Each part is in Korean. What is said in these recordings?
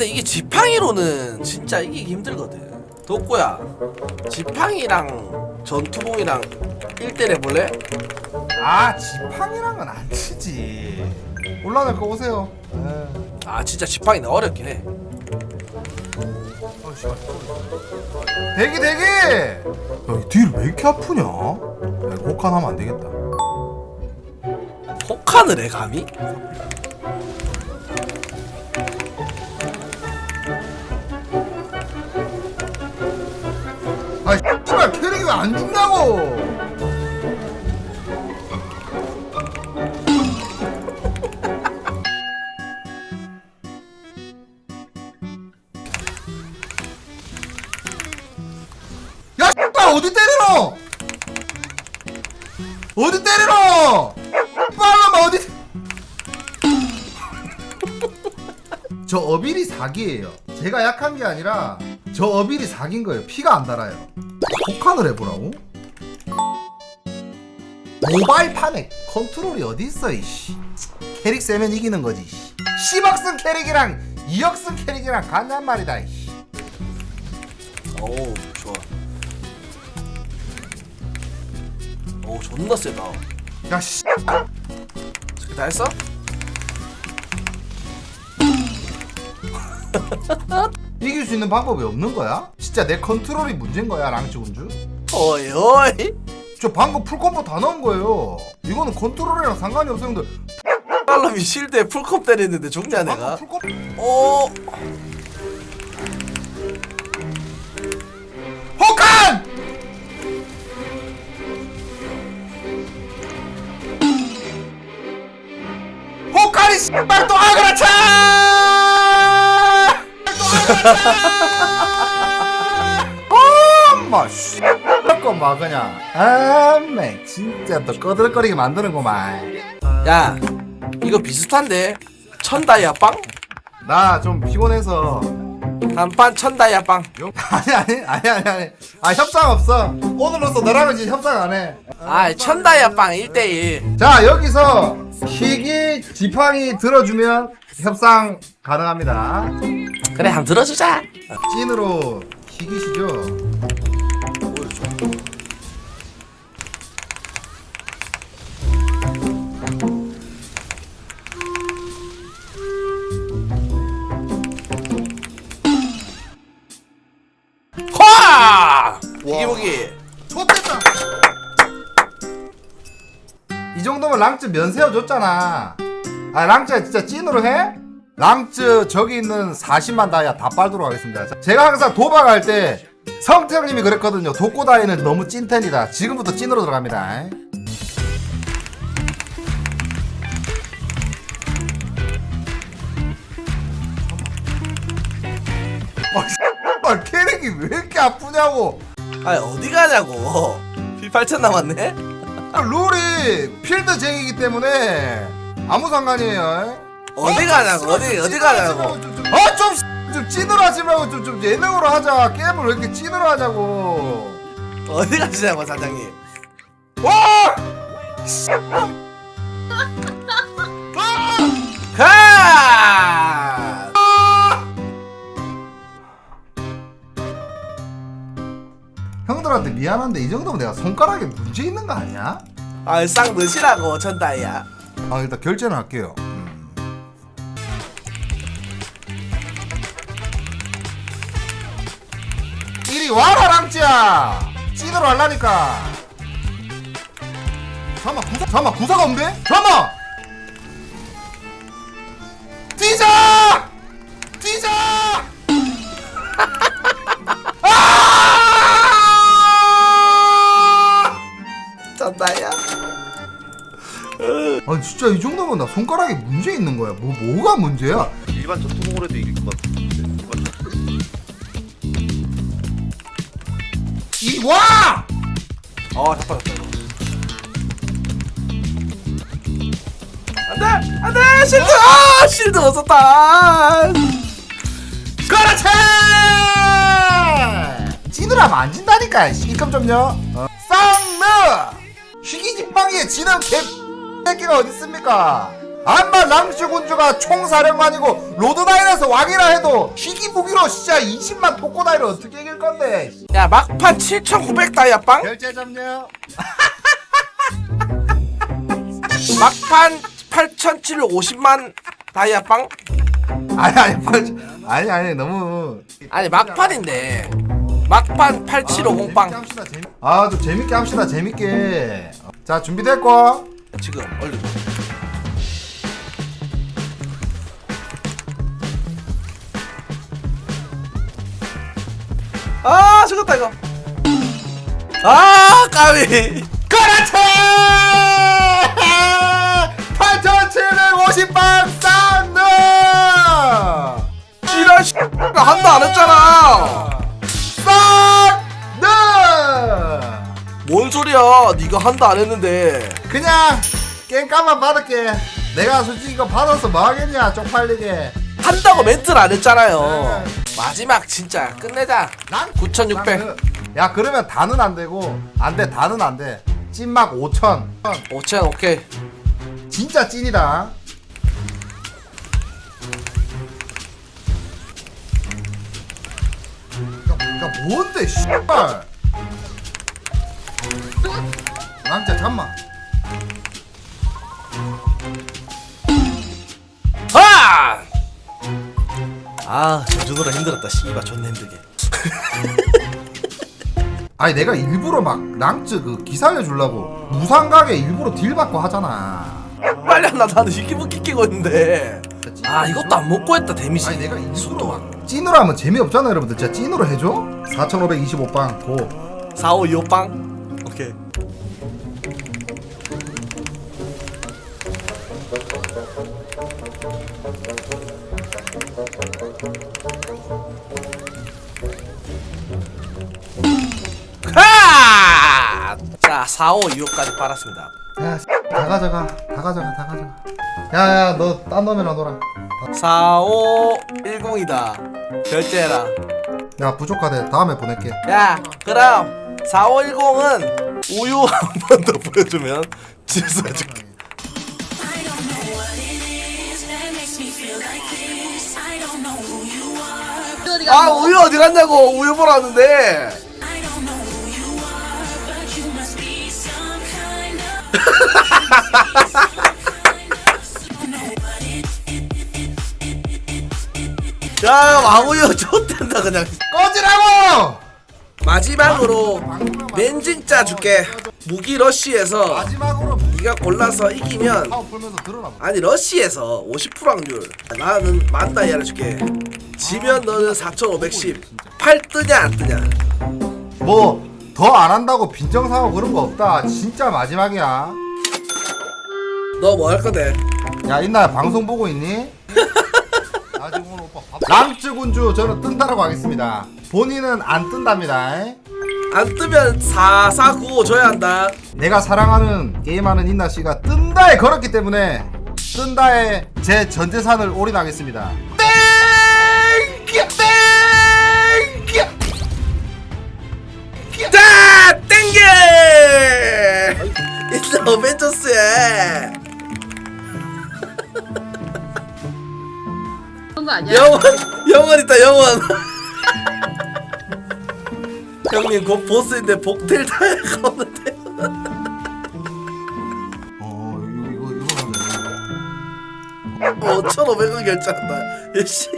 야 근데 이게 지팡이로는 진짜 이기기 힘들거든 덕구야 지팡이랑 전투봉이랑 1대1 해볼래? 아 지팡이랑은 안 치지 올라갈 거 오세요 에. 아 진짜 지팡이는 어렵긴 해 어, 씨발. 대기 대기 야이 딜왜 이렇게 아프냐 야 이거 혹한 하면 안 되겠다 혹한을 해 감히? 왜안 죽냐고? 야 씨발 어디 때리노? 어디 때리노? 빨라면 어디 저 어빌이 사기예요. 제가 약한 게 아니라 저 어빌이 사기인 거예요. 피가 안 달아요 폭탄을 해보라고? 모바일 판에 컨트롤이 어디 있어 이씨 캐릭 세면 이기는 거지 이씨 10억 쓴 캐릭이랑 2억 쓴 캐릭이랑 같냔 말이다 이씨 어우 좋아 어우 존나 세다 야 씨. 저기 다 했어? 이길 수 있는 방법이 없는 거야? 진짜 내 컨트롤이 문제인 거야 랑치 군주? 어이 어이 저 방금 풀콤보 다 넣은 거예요 이거는 컨트롤이랑 상관이 없어 형들 팔람이 실드에 풀컵 때리는데 죽냐 내가? 방금 풀콤 어 혹한! 혹한이 씨발 또 아그라차! 엄 마 씨발 거막 그냥. 아메 진짜 또 꺼들거리게 만드는구만. 야 이거 비슷한데? 천 다이아 빵? 나 좀 피곤해서. 단판 천 다이아 빵. 요- 아니 아니 아니 아니 아니. 아 협상 없어. 오늘로써 너랑은 이제 협상 안해. 아 천 다이아 빵 1대1 자 여기서 희귀 지팡이 들어주면 협상 가능합니다. 그래 한번 들어주자. 찐으로 희귀시죠 랑츠 면 세워줬잖아. 아 랑츠 진짜 찐으로 해? 랑츠 저기 있는 40만 다이아 다 빨도록 하겠습니다. 자, 제가 항상 도박할 때 성태형님이 그랬거든요. 독고 다이는 너무 찐텐이다. 지금부터 찐으로 들어갑니다. 아, 캐릭이 왜 이렇게 아프냐고. 아니 어디 가냐고. P8천 남았네 룰이 필드쟁이기 때문에 아무 상관이에요. 어디 가냐고 어디 어디 가냐고 아좀 좀 찐으로 하지 말고 좀, 좀 예능으로 하자. 게임을 왜 이렇게 찐으로 하자고. 어디 가시냐고 사장님 와! 형들한테 미안한데 이 정도면 내가 손가락에 문제 있는 거 아니야? 아쌍 넣으시라고 천다이아 아 일단 결제는 할게요. 음. 이리 와라 랑찌야. 찐으로 할라니까. 잠깐만 구사 잠깐만 구사가 없네? 잠깐만. 진짜 이 정도면 나 손가락에 문제 있는 거야. 뭐 뭐가 문제야? 일반 전투공으로 해도 이길 것 같은데 이 와! 어 자빠졌다 이거 안돼 안돼 실드 아 실드 못 썼다 그렇지! 찌느라면 안 진다니까 입금 좀요 어. 쌍느! 희귀 지팡이에 지는 개 새끼가 어딨습니까? 암만 랑츠 군주가 총사령관이고 로드나인에서 왕이라 해도 희귀 무기로 진짜 20만 토코다이를 어떻게 이길 건데? 야 막판 7,900 다이아 빵? 결제 점요 막판 8,750만 다이아 빵? 아니 아니 빨리- 아니 아니 너무. 아니 막판인데. 막판 8750 빵. 아좀 재밌게 합시다 재밌게. 자 준비됐고 지금 얼른. 아 죽었다 이거. 아 까비. 그렇지! 8750방 소리야. 네가 한도 안 했는데. 그냥 깽값만 받을게. 내가 솔직히 이거 받아서 뭐 하겠냐 쪽팔리게. 한다고 멘트를 안 했잖아요. 마지막 진짜 끝내자. 난 9600 야 그러면 다는 안 되고 안돼 다는 안돼. 찐막 5천. 5천 오케이. 진짜 찐이다. 야, 야 뭔데 씨발 남자 잠만. 하! 아 전주노라 힘들었다 씨발 존나 힘들게. 아니 내가 일부러 막 랑츠 그 기살려 주려고 무상각에 일부러 딜 받고 하잖아. 빨리 하나 나는 이기부기 끼고 있는데. 아 이것도 안 먹고 했다 데미지. 아니 내가 일부러 막. 찐으로 하면 재미없잖아 여러분들. 진짜 찐으로 해줘. 4525빵 고. 45 2호빵 하! 자, 45 2호까지 빨았습니다. 야, 다 가져가, 다 가져가, 다 가져가. 야 야, 너 딴 놈이랑 놀아. 4510이다. 결제해라. 야, 부족하대. 다음에 보낼게. 야, 그럼 4510은 우유 한 번 더 보여주면 질서해줄게. 아, 우유 어디 갔냐고 우유 보러 왔는데. 야, 왕우유 좋댄다 그냥. 꺼지라고! 마지막으로 맨진짜 줄게. 무기 러쉬에서 마지막으로 네가 골라서 이기면 파워 풀면서 들어라. 아니 러쉬에서 50% 확률 나는 만 다이아를 줄게 지면 너는 4510 팔 뜨냐 안 뜨냐 뭐 더 안 한다고 빈정상하고 그런 거 없다. 진짜 마지막이야. 너 뭐 할 건데 야, 인나야 방송 보고 있니? 나 지금 오늘 오빠 밥. 랑츠 군주 저는 뜬다라고 하겠습니다. 본인은 안 뜬답니다. 안 뜨면 4495 줘야 한다 내가 사랑하는 게임하는 인나 씨가 뜬다에 걸었기 때문에 뜬다에 제 전 재산을 올인하겠습니다. 땡큐 땡큐 자 땡겨 일단 어벤져스에 그런 거 아니야? 영원 영원 있다 영원. 형님 곧 보스인데 복텔 타야 가는데. 어 이거 이거 이거 5,500원 결제한다. 씨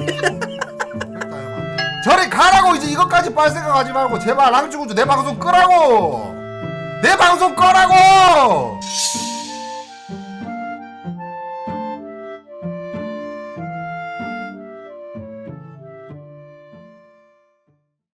저리 가라고 이제 이것까지 빨 생각하지 말고 제발 랑주군주 내 방송 끄라고! 내 방송 꺼라고